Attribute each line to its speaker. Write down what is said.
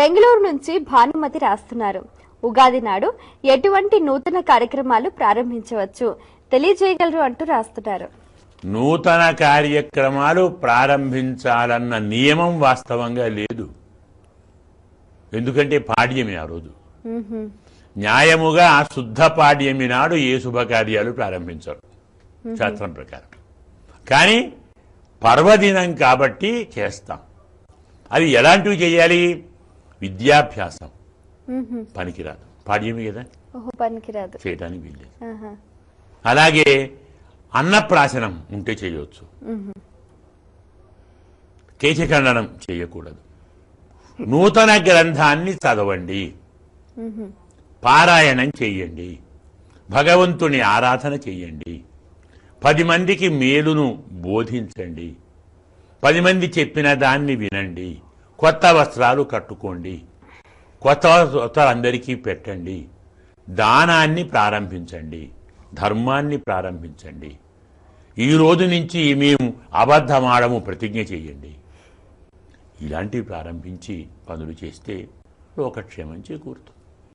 Speaker 1: బెంగళూరు నుంచి భానుమతి రాస్తున్నారు. ఉగాది నాడు ఎటువంటి నూతన కార్యక్రమాలు ప్రారంభించవచ్చు? తెలియజేయగలరు అంటూ రాస్తున్నారు.
Speaker 2: నూతన కార్యక్రమాలు ప్రారంభించాలన్న నియమం వాస్తవంగా లేదు. ఎందుకంటే పాడ్యమి ఆ రోజు. న్యాయముగా శుద్ధ పాడ్యమి నాడు ఏ శుభకార్యాలు ప్రారంభించరు. శాస్త్రం ప్రకారం. కానీ పర్వదినం కాబట్టి చేస్తాం. అది ఎలాంటివి చేయాలి? విద్యాభ్యాసం. పనికిరాదు. పాడ్యమి కదా?
Speaker 1: పనికిరాదు.
Speaker 2: చేయడానికి వీల్లేదు. అలాగే అన్నప్రాశనం ఉంటే చేయవచ్చు. కేశఖండనం చేయకూడదు. నూతన గ్రంథాన్ని చదవండి. పారాయణం చెయ్యండి భగవంతుని ఆరాధన చెయ్యండి పది మందికి మేలును బోధించండి. పది మంది చెప్పిన దాన్ని వినండి. కొత్త వస్త్రాలు కట్టుకోండి. కొత్త వస్త్రాలు అందరికీ పెట్టండి. దానాన్ని ప్రారంభించండి. ధర్మాన్ని ప్రారంభించండి. ఈ రోజు నుంచి మేము అబద్ధమాడము ప్రతిజ్ఞ చేయండి. ఇలాంటివి ప్రారంభించి పనులు చేస్తే లోకక్షేమం చేకూరుతుంది.